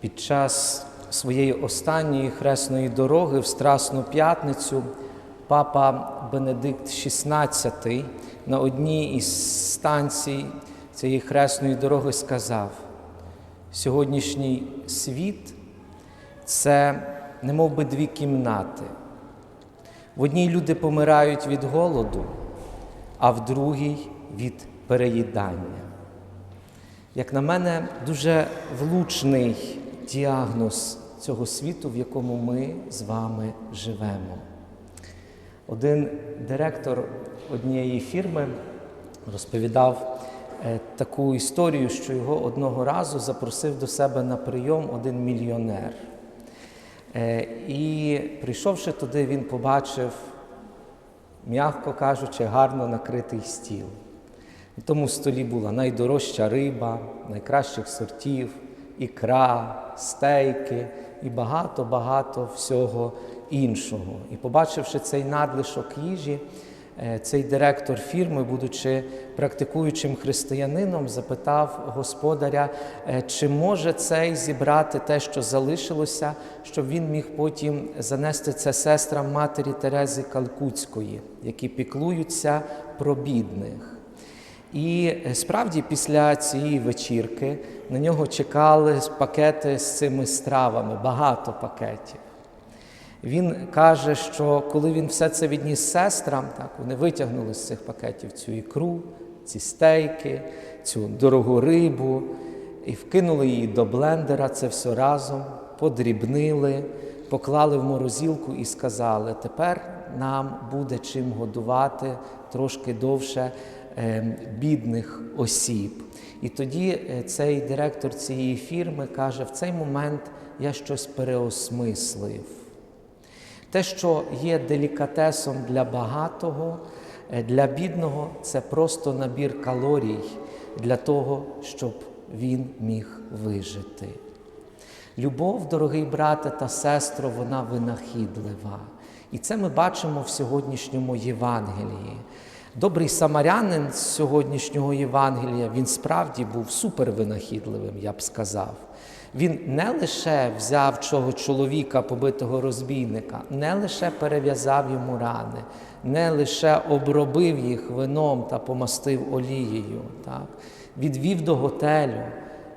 Під час своєї останньої хресної дороги в Страсну п'ятницю папа Бенедикт XVI на одній із станцій цієї хресної дороги сказав: сьогоднішній світ це немов би дві кімнати. В одній люди помирають від голоду, а в другій від переїдання. Як на мене, дуже влучний діагноз цього світу, в якому ми з вами живемо. Один директор однієї фірми розповідав е, таку історію, що його одного разу запросив до себе на прийом один мільйонер. Е, І прийшовши туди, він побачив, м'яко кажучи, гарно накритий стіл. На тому столі була найдорожча риба, найкращих сортів, ікра, стейки і багато-багато всього іншого. І побачивши цей надлишок їжі, е, цей директор фірми, будучи практикуючим християнином, запитав господаря, е, чи може цей зібрати те, що залишилося, щоб він міг потім занести це сестрам матері Терези Калкутської, які піклуються про бідних. І е, справді після цієї вечірки на нього чекали пакети з цими стравами, багато пакетів. Він каже, що коли він все це відніс сестрам, так, вони витягнули з цих пакетів цю ікру, ці стейки, цю дорогу рибу і вкинули її до блендера, це все разом, подрібнили, поклали в морозилку і сказали, тепер нам буде чим годувати трошки довше бідних осіб. І тоді е, цей директор цієї фірми каже: в цей момент я щось переосмислив. Те, що є делікатесом для багатого, е, для бідного, це просто набір калорій для того, щоб він міг вижити. Любов, дорогий брате та сестро, вона винахідлива. І це ми бачимо в сьогоднішньому Євангелії. Добрий самарянин з сьогоднішнього Євангелія, він справді був супервинахідливим, я б сказав. Він не лише взяв цього чоловіка, побитого розбійника, не лише перев'язав йому рани, не лише обробив їх вином та помастив олією, так? відвів до готелю,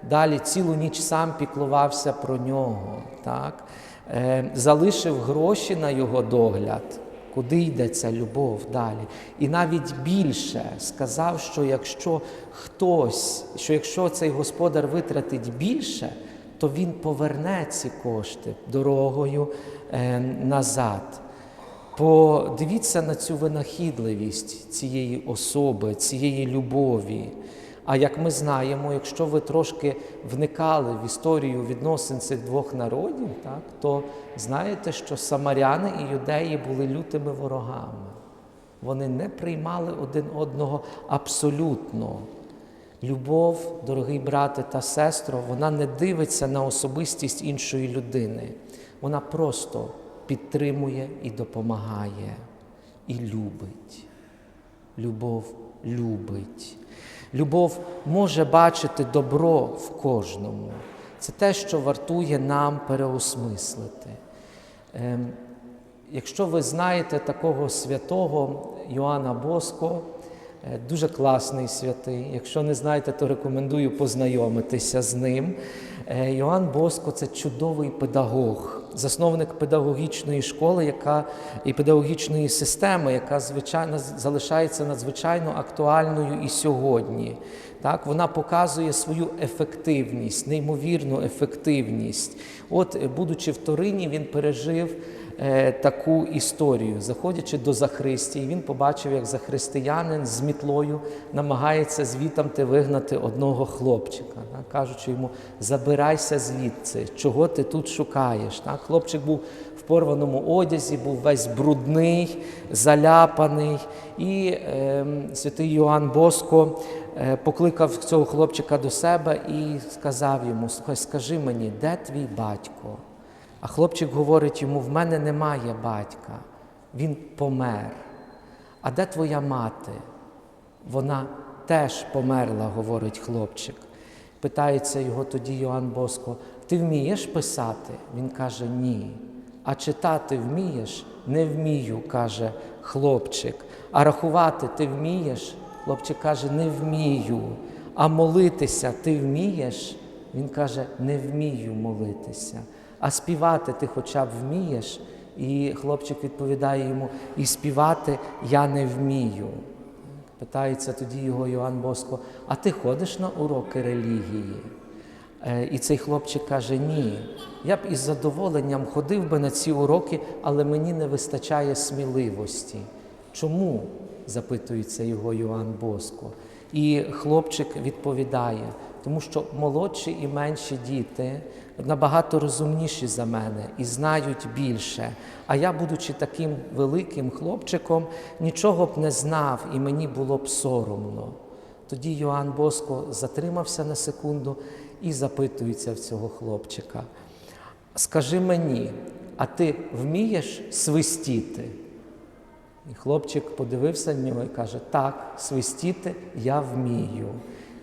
далі цілу ніч сам піклувався про нього, так? Е, залишив гроші на його догляд. Куди йде ця любов далі? І навіть більше сказав, що якщо хтось, що якщо цей господар витратить більше, то він поверне ці кошти дорогою е, назад. Подивіться на цю винахідливість цієї особи, цієї любові. А як ми знаємо, якщо ви трошки вникали в історію відносин цих двох народів, так, то знаєте, що самаряни і юдеї були лютими ворогами. Вони не приймали один одного абсолютно. Любов, дорогий брате та сестро, вона не дивиться на особистість іншої людини. Вона просто підтримує і допомагає, і любить. Любов любить. Любов може бачити добро в кожному. Це те, що вартує нам переосмислити. Ем, якщо ви знаєте такого святого Йоанна Боско, е, дуже класний святий. Якщо не знаєте, то рекомендую познайомитися з ним. Е, Йоанн Боско це чудовий педагог, засновник педагогічної школи, яка і педагогічної системи, яка звичайно залишається надзвичайно актуальною і сьогодні. Так, Вона показує свою ефективність, неймовірну ефективність. От, е, будучи в Торині, він пережив е, таку історію. Заходячи до Захристії, він побачив, як захристиянин з мітлою намагається звітамти вигнати одного хлопчика, так, кажучи йому, забирайся звідси, чого ти тут шукаєш. Так? Хлопчик був в порваному одязі, був весь брудний, заляпаний. І е, святий Йоанн Боско покликав цього хлопчика до себе і сказав йому: Слухай, скажи мені, де твій батько? А хлопчик говорить йому: в мене немає батька, він помер. А де твоя мати? Вона теж померла, говорить хлопчик. Питається його тоді Йоанн Боско: Ти вмієш писати? Він каже, ні. А читати вмієш? Не вмію, каже хлопчик. А рахувати ти вмієш? Хлопчик каже, не вмію. А молитися ти вмієш? Він каже, не вмію молитися. А співати ти хоча б вмієш? І хлопчик відповідає йому: і співати я не вмію. Питається тоді його Йоанн Боско, а ти ходиш на уроки релігії? Е, І цей хлопчик каже: Ні, я б із задоволенням ходив би на ці уроки, але мені не вистачає сміливості. Чому? Запитується його Йоанн Боско. І хлопчик відповідає, тому що молодші і менші діти набагато розумніші за мене і знають більше. А я, будучи таким великим хлопчиком, нічого б не знав і мені було б соромно. Тоді Йоанн Боско затримався на секунду і запитується в цього хлопчика: Скажи мені, а ти вмієш свистіти? І хлопчик подивився на нього і каже: Так, свистіти я вмію.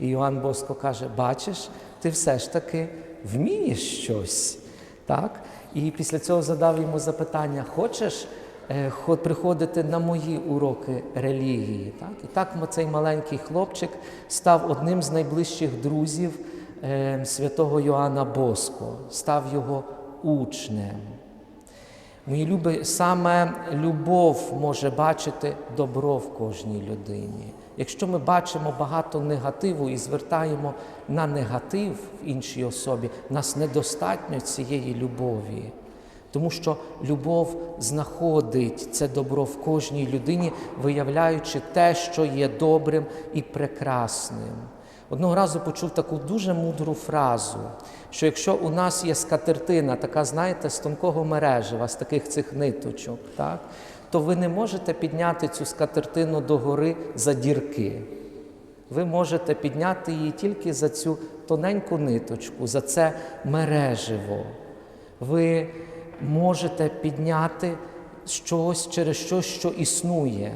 І Йоанн Боско каже: Бачиш, ти все ж таки вмієш щось. Так? І після цього задав йому запитання: хочеш е, приходити на мої уроки релігії? Так? І так цей маленький хлопчик став одним з найближчих друзів е, святого Йоанна Боско, став його учнем. Мої любі, саме любов може бачити добро в кожній людині. Якщо ми бачимо багато негативу і звертаємо на негатив в іншій особі, нас недостатньо цієї любові. Тому що любов знаходить це добро в кожній людині, виявляючи те, що є добрим і прекрасним. Одного разу почув таку дуже мудру фразу, що якщо у нас є скатертина, така, знаєте, з тонкого мережева, з таких цих ниточок, так, то ви не можете підняти цю скатертину догори за дірки. Ви можете підняти її тільки за цю тоненьку ниточку, за це мереживо. Ви можете підняти щось через щось, що існує,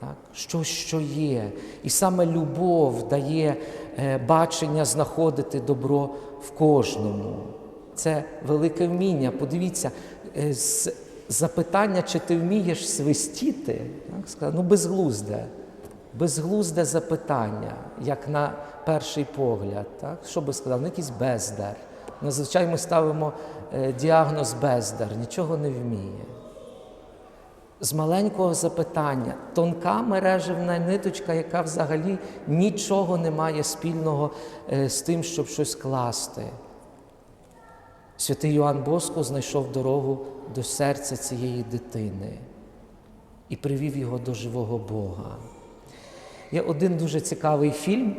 так? щось, що є. І саме любов дає е, бачення знаходити добро в кожному. Це велике вміння. Подивіться, е, з запитання, чи ти вмієш свистіти, так? сказати, ну безглузде. Безглузде запитання, як на перший погляд. Так? Що би сказав? Ну, якийсь бездар. Зазвичай ми ставимо е, діагноз бездар, нічого не вміє. З маленького запитання, тонка мережевна ниточка, яка взагалі нічого не має спільного е, з тим, щоб щось класти. Святий Йоанн Боско знайшов дорогу до серця цієї дитини і привів його до живого Бога. Є один дуже цікавий фільм,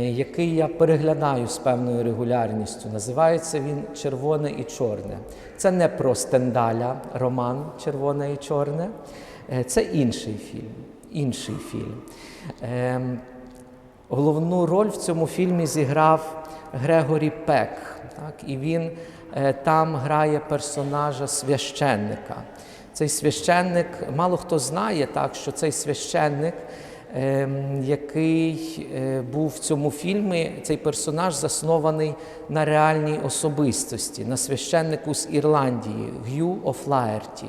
який я переглядаю з певною регулярністю. Називається він Червоне і чорне. Це не про Стендаля роман Червоне і чорне, Е, це інший фільм. Інший фільм. Ем, Головну роль в цьому фільмі зіграв Грегорі Пек. Так? І він е, там грає персонажа священника. Цей священник, мало хто знає, так, що цей священник, який е, був в цьому фільмі, цей персонаж заснований на реальній особистості, на священнику з Ірландії, Г'ю Офлаерті.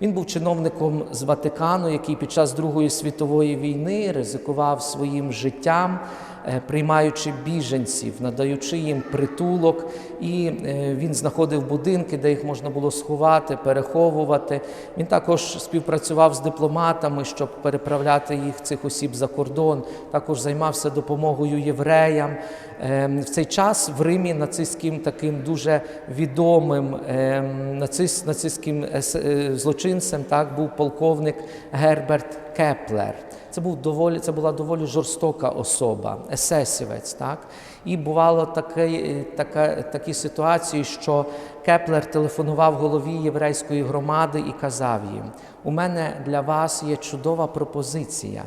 Він був чиновником з Ватикану, який під час Другої світової війни ризикував своїм життям, приймаючи біженців, надаючи їм притулок, і е, він знаходив будинки, де їх можна було сховати, переховувати. Він також співпрацював з дипломатами, щоб переправляти їх цих осіб за кордон. Також займався допомогою євреям. Ем, В цей час в Римі нацистським таким дуже відомим ем, нацист, нацистським е, злочинцем так, був полковник Герберт Кеплер. Це, був доволі, це була доволі жорстока особа, есесівець. Так? І бувало таке, е, така, такі ситуації, що Кеплер телефонував голові єврейської громади і казав їм: у мене для вас є чудова пропозиція.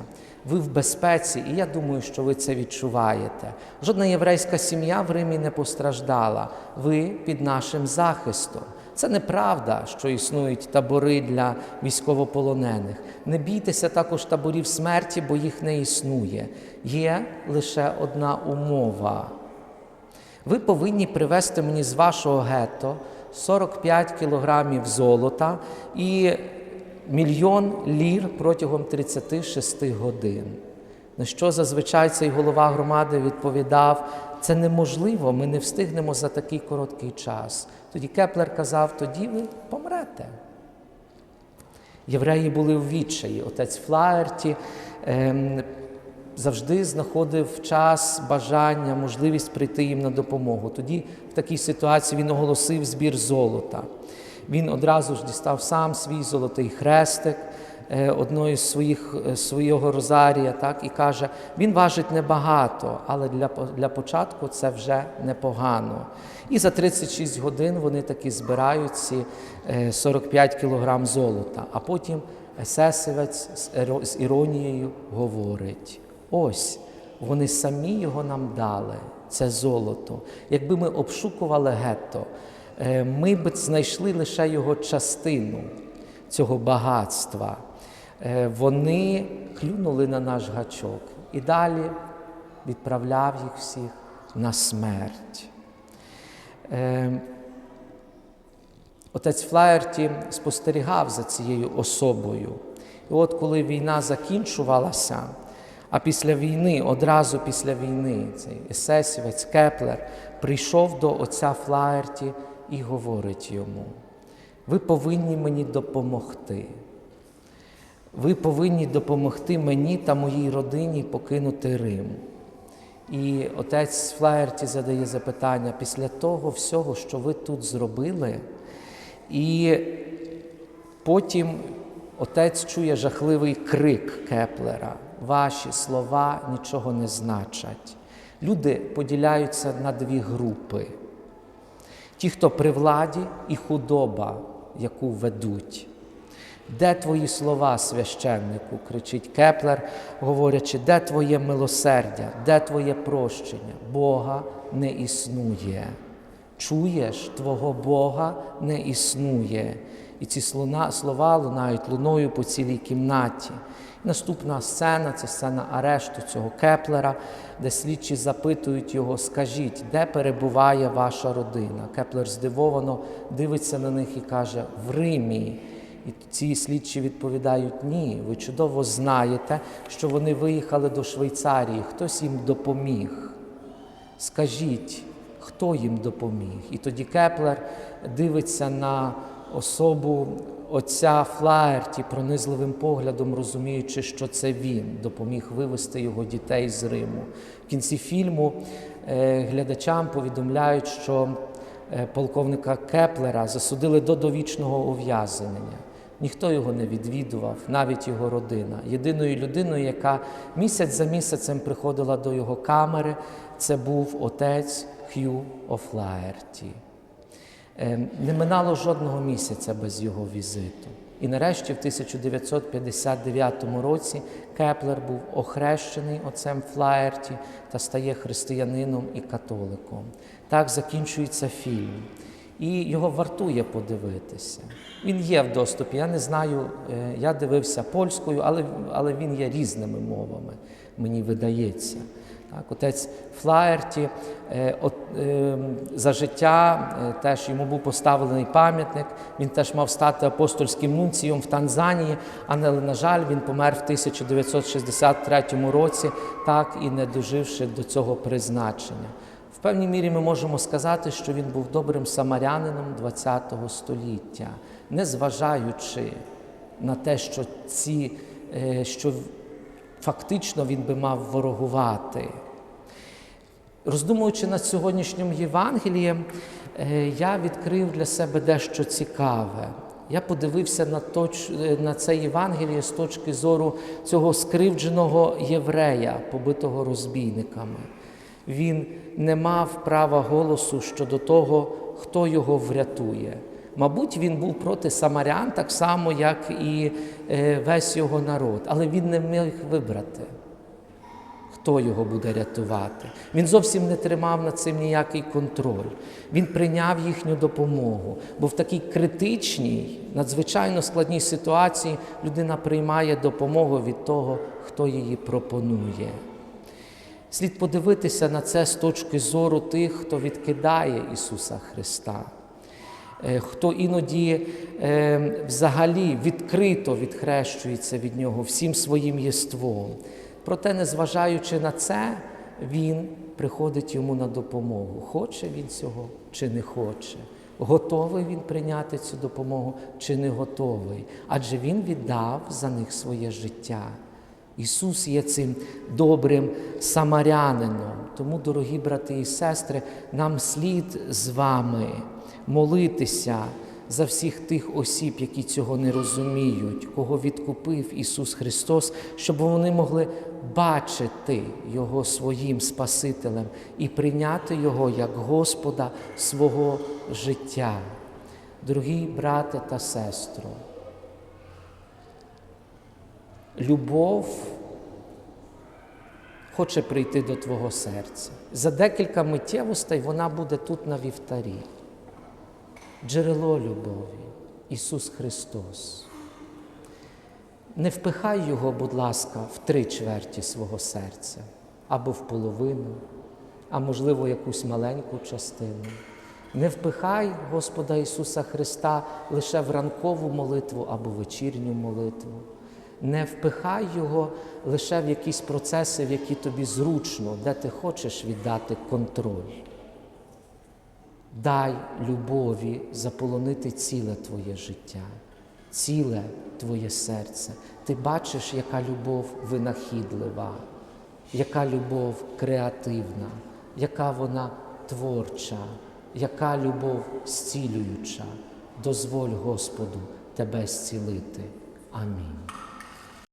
Ви в безпеці, і я думаю, що ви це відчуваєте. Жодна єврейська сім'я в Римі не постраждала. Ви під нашим захистом. Це неправда, що існують табори для військовополонених. Не бійтеся також таборів смерті, бо їх не існує. Є лише одна умова. Ви повинні привезти мені з вашого гетто 45 кілограмів золота і мільйон лір протягом 36 годин. На що зазвичай цей голова громади відповідав: це неможливо, ми не встигнемо за такий короткий час. Тоді Кеплер казав: тоді ви помрете. Євреї були в відчаї. Отець Флаерті ем, завжди знаходив час, бажання, можливість прийти їм на допомогу. Тоді в такій ситуації він оголосив збір золота. Він одразу ж дістав сам свій золотий хрестик одної з своїх е, свого розарія, так і каже: він важить небагато, але для, для початку це вже непогано. І за 36 годин вони таки збирають ці е, 45 кілограм золота. А потім есесівець з іронією говорить: ось вони самі його нам дали, це золото. Якби ми обшукували гетто, е, ми б знайшли лише його частину цього багатства. Е, Вони клюнули на наш гачок і далі відправляв їх всіх на смерть. Е, Отець Флаєрті спостерігав за цією особою. І от коли війна закінчувалася, а після війни, одразу після війни, цей есесівець Кеплер прийшов до отця Флаєрті і говорить йому: ви повинні мені допомогти. Ви повинні допомогти мені та моїй родині покинути Рим. І отець Флаєрті задає запитання після того всього, що ви тут зробили, і потім отець чує жахливий крик Кеплера. Ваші слова нічого не значать. Люди поділяються на дві групи: ті, хто при владі, і худоба, яку ведуть. Де твої слова, священнику? кричить Кеплер, говорячи, де твоє милосердя, де твоє прощення? Бога не існує. Чуєш, твого Бога не існує. І ці слова лунають луною по цілій кімнаті. Наступна сцена це сцена арешту цього Кеплера, де слідчі запитують його: скажіть, де перебуває ваша родина? Кеплер здивовано дивиться на них і каже: в Римі. І ці слідчі відповідають: ні, ви чудово знаєте, що вони виїхали до Швейцарії, хтось їм допоміг. Скажіть, хто їм допоміг? І тоді Кеплер дивиться на особу отця Флаерті пронизливим поглядом, розуміючи, що це він допоміг вивести його дітей з Риму. В кінці фільму е, глядачам повідомляють, що е, полковника Кеплера засудили до довічного ув'язнення. Ніхто його не відвідував, навіть його родина. Єдиною людиною, яка місяць за місяцем приходила до його камери, це був отець Х'ю Офлаерті. Е, Не минало жодного місяця без його візиту. І нарешті, в 1959 році, Кеплер був охрещений отцем Флаєрті та стає християнином і католиком. Так закінчується фільм. І його вартує подивитися. Він є в доступі. Я не знаю, е, я дивився польською, але, але він є різними мовами, мені видається. Так, отець Флаєрті е, е, за життя е, теж йому був поставлений пам'ятник. Він теж мав стати апостольським нунцієм в Танзанії, але, на жаль, він помер в 1963 році, так і не доживши до цього призначення. В певній мірі ми можемо сказати, що він був добрим самарянином ХХ століття, незважаючи на те, що ці, е, що фактично він би мав ворогувати. Роздумуючи над сьогоднішнім Євангелієм, е, я відкрив для себе дещо цікаве. Я подивився на, точ... е, на це Євангеліє з точки зору цього скривдженого єврея, побитого розбійниками. Він не мав права голосу щодо того, хто його врятує. Мабуть, він був проти самарян, так само, як і е, весь його народ, але він не міг вибрати, хто його буде рятувати. Він зовсім не тримав над цим ніякий контроль. Він прийняв їхню допомогу. Бо в такій критичній, надзвичайно складній ситуації людина приймає допомогу від того, хто її пропонує. Слід подивитися на це з точки зору тих, хто відкидає Ісуса Христа, хто іноді е, взагалі відкрито відхрещується від Нього всім своїм єством. Проте, незважаючи на це, Він приходить йому на допомогу. Хоче він цього чи не хоче. Готовий він прийняти цю допомогу чи не готовий, адже Він віддав за них своє життя. Ісус є цим добрим самарянином. Тому, дорогі брати і сестри, нам слід з вами молитися за всіх тих осіб, які цього не розуміють, кого відкупив Ісус Христос, щоб вони могли бачити Його своїм Спасителем і прийняти Його як Господа свого життя. Дорогі брате та сестро, любов хоче прийти до твого серця. За декілька миттєвостей вона буде тут на вівтарі. Джерело любові, Ісус Христос. Не впихай Його, будь ласка, в три чверті свого серця або в половину, а можливо, якусь маленьку частину. Не впихай Господа Ісуса Христа лише в ранкову молитву або вечірню молитву. Не впихай Його лише в якісь процеси, в які тобі зручно, де ти хочеш віддати контроль. Дай любові заполонити ціле твоє життя, ціле твоє серце. Ти бачиш, яка любов винахідлива, яка любов креативна, яка вона творча, яка любов зцілююча. Дозволь Господу тебе зцілити. Амінь.